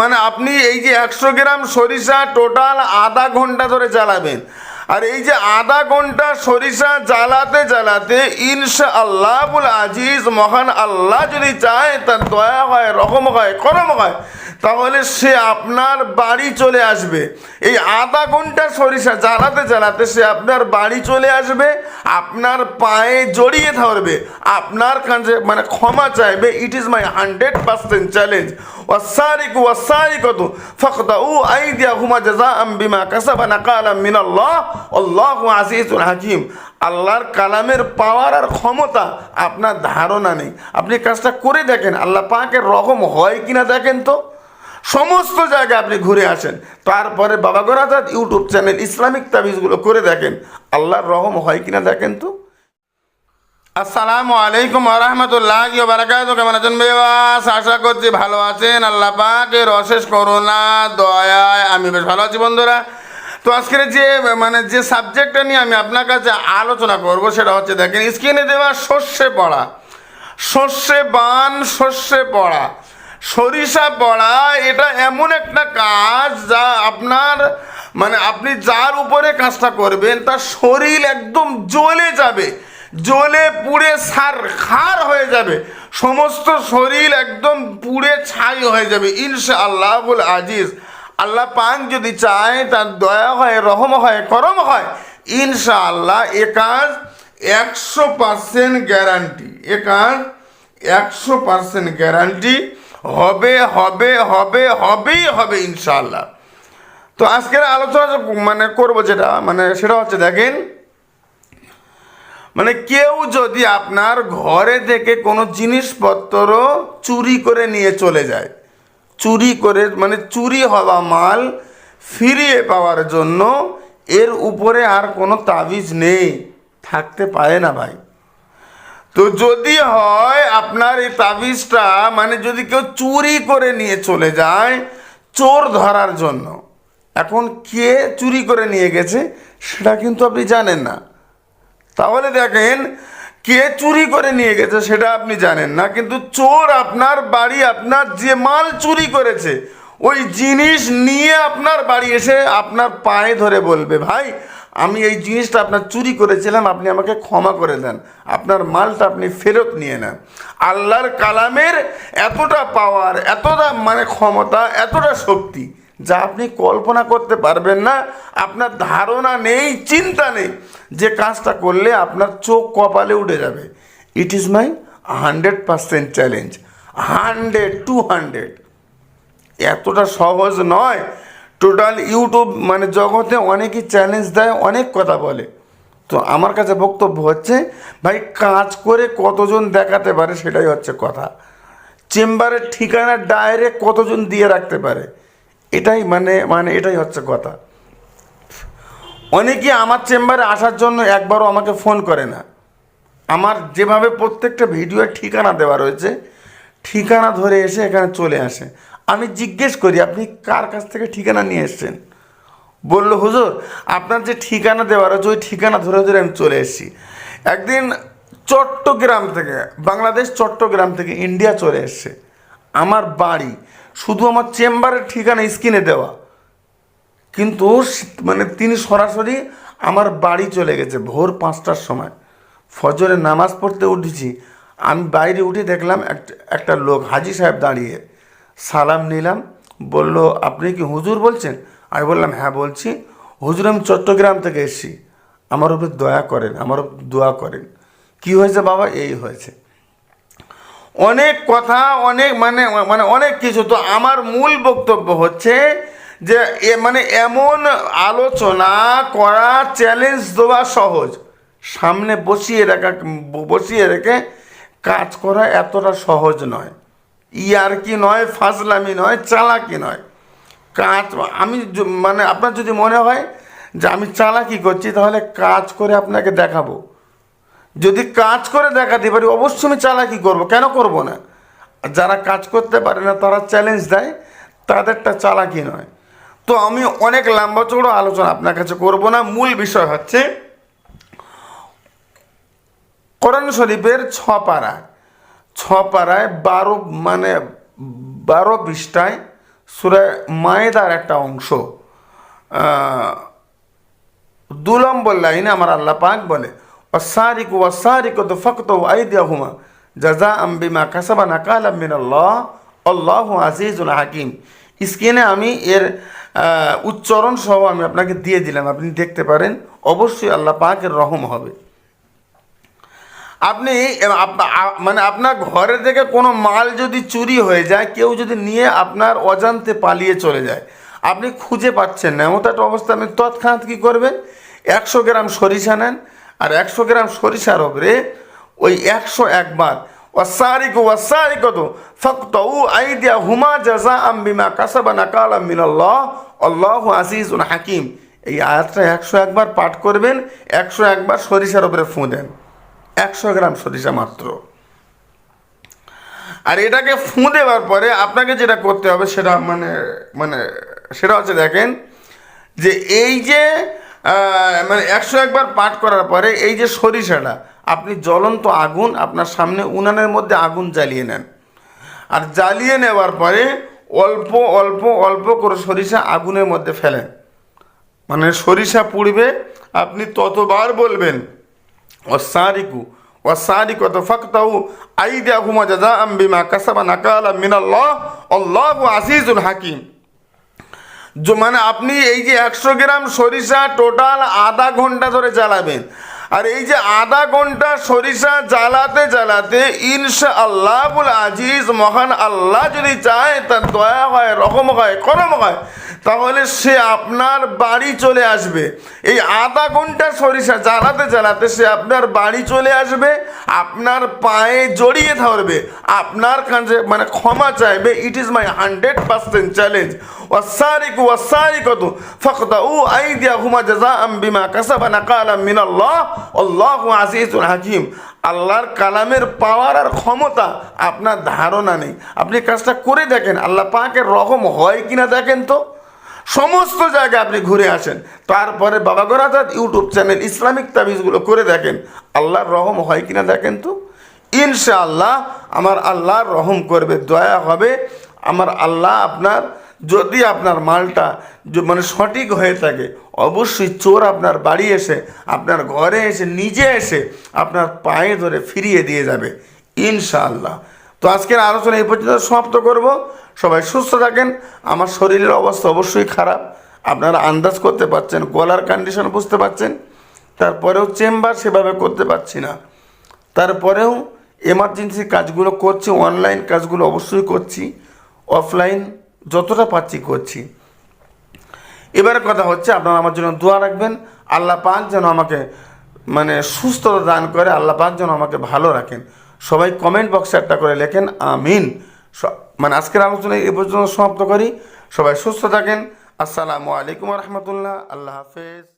মানে আপনি এই যে একশো গ্রাম সরিষা টোটাল আধা ঘণ্টা ধরে জ্বালাবেন। আর এই যে আধা ঘণ্টা সরিষা জ্বালাতে জ্বালাতে ইনশা আল্লাহুল আজিজ, মহান আল্লাহ যদি চায়, তার দয়া হয় রকম হয়, করম হয়, তাহলে সে আপনার বাড়ি চলে আসবে। এই আধা ঘণ্টা সরিষা জ্বালাতে জ্বালাতে সে আপনার বাড়ি চলে আসবে, আপনার পায়ে জড়িয়ে ধরবে, আপনার কাছে মানে ক্ষমা চাইবে it is my hundred percent challenge ওয়াসারিক ওয়াসারিকত ফাকতাউ আইদিয়াহুমা জাযাআম বিমা কাসাবা নাকালাম মিনাল্লাহ। আল্লাহু আজিজুল হাকিম, আল্লাহর কালামের পাওয়ার আর ক্ষমতা আপনার ধারণা নেই। আপনি কাজটা করে দেখেন, আল্লাহ পাকের রকম হয় কিনা দেখেন তো? সমস্ত জায়গায় আপনি ঘুরে আসেন, তারপরে বাবা গোরাজাত ইউটিউব চ্যানেল ইসলামিক তাবিজগুলো করে দেখেন, আল্লাহর রহম হয় কিনা দেখেন তো? আসসালামু আলাইকুম রহমতুল্লাহ বারাকাত কেমন আছেন বেবাস আশা করছি ভালো আছেন। আল্লাহ পাকের অশেষ করোনা দয়ায়, আমি বেশ ভালো আছি বন্ধুরা। তো আজকের যে মানে যে সাবজেক্টটা নিয়ে আমি আপনার কাছে আলোচনা করব সেটা হচ্ছে দেখেন স্ক্রিনে দেওয়া শস্যে পড়া। শস্যে বান শস্যে পড়া। সরিষা পড়া, এটা এমন একটা কাজ যা আপনার মানে আপনি যার উপরে কাজটা করবেন, তার শরীর একদম জ্বলে যাবে। জ্বলে পুড়ে সার, খার হয়ে যাবে। সমস্ত শরীর একদম পুড়ে ছাই হয়ে যাবে। ইনশা আল্লাহুল আজিজ। আল্লাহ পাক যদি চায়, তার দয়া হয়, রহম হয়, করম হয় ইনশা আল্লাহ এ কাজ একশো পার্সেন্ট গ্যারান্টি এ কাজ একশো পার্সেন্ট গ্যারান্টি হবে হবে হবে, হবেই হবে ইনশাআল্লাহ। তো আজকের আলোচনা মানে করব যেটা মানে সেটা হচ্ছে দেখেন মানে কেউ যদি আপনার ঘরে থেকে কোনো জিনিসপত্র চুরি করে নিয়ে চলে যায় চুরি করে মানে চুরি হওয়া মাল ফিরিয়ে পাওয়ার জন্য এর উপরে আর কোনো তাবিজ নেই। থাকতে পারে না ভাই। তো যদি হয়, আপনার এই তাবিজটা মানে যদি কেউ চুরি করে নিয়ে চলে যায়, চোর ধরার জন্য। এখন কে চুরি করে নিয়ে গেছে, সেটা কিন্তু আপনি জানেন না। তাহলে দেখেন কে চুরি করে নিয়ে গেছে সেটা আপনি জানেন না, কিন্তু চোর আপনার বাড়ি, আপনার যে মাল চুরি করেছে, ওই জিনিস নিয়ে আপনার বাড়ি এসে আপনার পায়ে ধরে বলবে, ভাই, আমি এই জিনিসটা আপনার চুরি করেছিলাম, আপনি আমাকে ক্ষমা করে দেন, আপনার মালটা আপনি ফেরত নিয়ে নেন। আল্লাহর কালামের এতটা পাওয়ার এতটা মানে ক্ষমতা, এতটা শক্তি যা আপনি কল্পনা করতে পারবেন না, আপনার ধারণা নেই, চিন্তা নেই যে কাজটা করলে আপনার চোখ কপালে উঠে যাবে। It is my hundred percent challenge hundred to hundred এতটা সহজ নয়। টোটাল ইউটিউব মানে জগতে অনেকই চ্যালেঞ্জ দেয়, অনেক কথা বলে। তো আমার কাছে বক্তব্য হচ্ছে, ভাই কাজ করে কতজন দেখাতে পারে সেটাই হচ্ছে কথা। চেম্বারের ঠিকানা ডাইরেক্ট কতজন দিয়ে রাখতে পারে? এটাই মানে মানে এটাই হচ্ছে কথা। অনেকে আমার চেম্বারে আসার জন্য একবারও আমাকে ফোন করে না। আমার যেভাবে প্রত্যেকটা ভিডিওর ঠিকানা দেওয়া রয়েছে, ঠিকানা ধরে এসে এখানে চলে আসে। আমি জিজ্ঞেস করি, আপনি কার কাছ থেকে ঠিকানা নিয়ে এসছেন? বলল, হুজুর, আপনার যে ঠিকানা দেওয়া রয়েছে, ওই ঠিকানা ধরে ধরে আমি চলে এসেছি। একদিন চট্টগ্রাম থেকে, বাংলাদেশ চট্টগ্রাম থেকে ইন্ডিয়া চলে এসছে। আমার বাড়ি শুধু আমার চেম্বারের ঠিকানা স্ক্রিনে দেওয়া। কিন্তু মানে তিনি সরাসরি আমার বাড়ি চলে গেছে ভোর পাঁচটার সময়। ফজরে নামাজ পড়তে উঠেছি। আমি বাইরে উঠে দেখলাম একটা লোক হাজি সাহেব দাঁড়িয়ে। সালাম নিলাম, বলল, আপনি কি হুজুর বলছেন? আমি বললাম হ্যাঁ বলছি। হুজুর, আমি চট্টগ্রাম থেকে এসেছি। আমার উপর দয়া করেন, আমার উপর দোয়া করেন। কি হয়েছে বাবা? এই হয়েছে। অনেক কথা, অনেক মানে মানে অনেক কিছু। তো আমার মূল বক্তব্য হচ্ছে যে মানে এমন আলোচনা করা চ্যালেঞ্জ দেওয়া সহজ। সামনে বসিয়ে রাখা, বসিয়ে রেখে কাজ করা এতটা সহজ নয়। ইয়ার কি নয়, ফাজলামি নয়, চালাকি নয়। কাজ, আমি মানে আপনার যদি মনে হয় যে আমি চালাকি করছি, তাহলে কাজ করে আপনাকে দেখাবো। যদি কাজ করে দেখাতে পারি অবশ্যই আমি চালাকি করব। কেন করব না? যারা কাজ করতে পারে না, তারা চ্যালেঞ্জ দেয়, তাদেরটা চালাকি নয়। তো আমি অনেক লম্বা চৌড়ো আলোচনা আপনার কাছে করব না। মূল বিষয় হচ্ছে, কোরআন শরীফের ছ পাড়ায় ছ পাড়ায় বারো মানে বারো পৃষ্ঠায় সুরা মায়েদার একটা অংশ দু নম্বর লাইনে আমার আল্লাহ পাক বলে ওয়াসারিক তো ফক্ত আইদিয়া হুমা জাজা আম্বিমা কাসাবা নাকাল আম্বিন আল্লাহ আজিজুল হাকিম স্ক্রিনে আমি এর উচ্চারণ সহ আমি আপনাকে দিয়ে দিলাম, আপনি দেখতে পারেন, অবশ্যই আল্লাহ পাকের রহম হবে। আপনি মানে আপনার ঘরে থেকে কোনো মাল যদি চুরি হয়ে যায়, কেউ যদি নিয়ে আপনার অজান্তে পালিয়ে চলে যায়, আপনি খুঁজে পাচ্ছেন না। এমন একটা অবস্থা, আপনি তৎক্ষণাৎ কী করবেন? একশো গ্রাম সরিষা নেন আর একশো গ্রাম সরিষার ওপরে ওই একশো একবার। ওয়াসারিক ওয়াসারিক তো ফক্ত উ আইদিয়া হুমা জাজা আম্বিমা কাসাবা নাকাল আমিনাল্লাহ আল্লাহ আজিজুল হাকিম। এই আয়াতটা একশো একবার পাঠ করবেন, একশো একবার সরিষার ওপরে ফুঁ দেন। একশো গ্রাম সরিষা মাত্র। আর এটাকে ফুঁ দেওয়ার পরে আপনাকে যেটা করতে হবে সেটা মানে মানে সেটা হচ্ছে দেখেন যে এই যে মানে একশো একবার পাঠ করার পরে এই যে সরিষাটা, আপনি জ্বলন্ত আগুন আপনার সামনে উনানের মধ্যে আগুন জ্বালিয়ে নেন। আর জ্বালিয়ে নেওয়ার পরে অল্প অল্প অল্প করে সরিষা আগুনের মধ্যে ফেলেন। মানে সরিষা পুড়বে, আপনি ততবার বলবেন, অসারিকু অসারিকু তো ফাক্তাহু আই দেয়া হুমা জাজা আম্বিমা কাসাবা নাকাল মিনাল্লাহ অল্লাহ আজিজুল হাকিম। মানে আপনি এই যে একশো গ্রাম সরিষা টোটাল আধা ঘণ্টা ধরে জ্বালাবেন। আর এই যে আধা ঘণ্টা সরিষা জ্বালাতে জ্বালাতে ইনশা আল্লাহুল আজিজ, মহান আল্লাহ যদি চায়, তার দয়া হয় রকম হয়, করম হয়, তাহলে সে আপনার বাড়ি চলে আসবে। এই আধা ঘণ্টা সরিষা জ্বালাতে জ্বালাতে সে আপনার বাড়ি চলে আসবে, আপনার পায়ে জড়িয়ে ধরবে, আপনার কাছে মানে ক্ষমা চাইবে it is my hundred percent challenge ওয়াসারিক ওয়াসারিক ফকতা ও আই দিয়া হুমা জাজা আম বিমা কাসাবা নাকালা মিনাল্লাহ। আল্লাহ আজিজুল হাকিম, আল্লাহর কালামের পাওয়ার আর ক্ষমতা আপনার ধারণা নেই। আপনি কাজটা করে দেখেন, আল্লাহ পাকের রকম হয় কিনা দেখেন তো। সমস্ত জায়গায় আপনি ঘুরে আসেন, তারপরে বাবা গোরাজাত ইউটিউব চ্যানেল, ইসলামিক তাবিজগুলো করে দেখেন, আল্লাহর রহম হয় কিনা দেখেন তো। ইনশাআল্লাহ আমার আল্লাহর রহম করবে, দয়া হবে, আমার আল্লাহ আপনার যদি আপনার মালটা মানে সঠিক হয়ে থাকে, অবশ্যই চোর আপনার বাড়ি এসে, আপনার ঘরে এসে, নিজে এসে আপনার পায়ে ধরে ফিরিয়ে দিয়ে যাবে। ইনশাআল্লাহ। তো আজকের আলোচনা এই পর্যন্ত সমাপ্ত করব। সবাই সুস্থ থাকেন। আমার শরীরের অবস্থা অবশ্যই খারাপ। আপনারা আন্দাজ করতে পারছেন, গলার কন্ডিশন বুঝতে পারছেন। তারপরেও চেম্বার সেভাবে করতে পারছি না। তারপরেও এমার্জেন্সি কাজগুলো করছি অনলাইন কাজগুলো অবশ্যই করছি। অফলাইন যতটা পাচ্ছি করছি। এবারে কথা হচ্ছে আপনারা আমার জন্য দোয়া রাখবেন। আল্লাহ পাক যেন আমাকে মানে সুস্থতা দান করে, আল্লাহ পাক যেন আমাকে ভালো রাখেন। সবাই কমেন্ট বক্সে একটা করে লেখেন, আমিন। মানে আজকের আলোচনা এ পর্যন্ত সমাপ্ত করি। সবাই সুস্থ থাকেন। আসসালামু আলাইকুম রহমতুল্লাহ। আল্লাহ হাফেজ।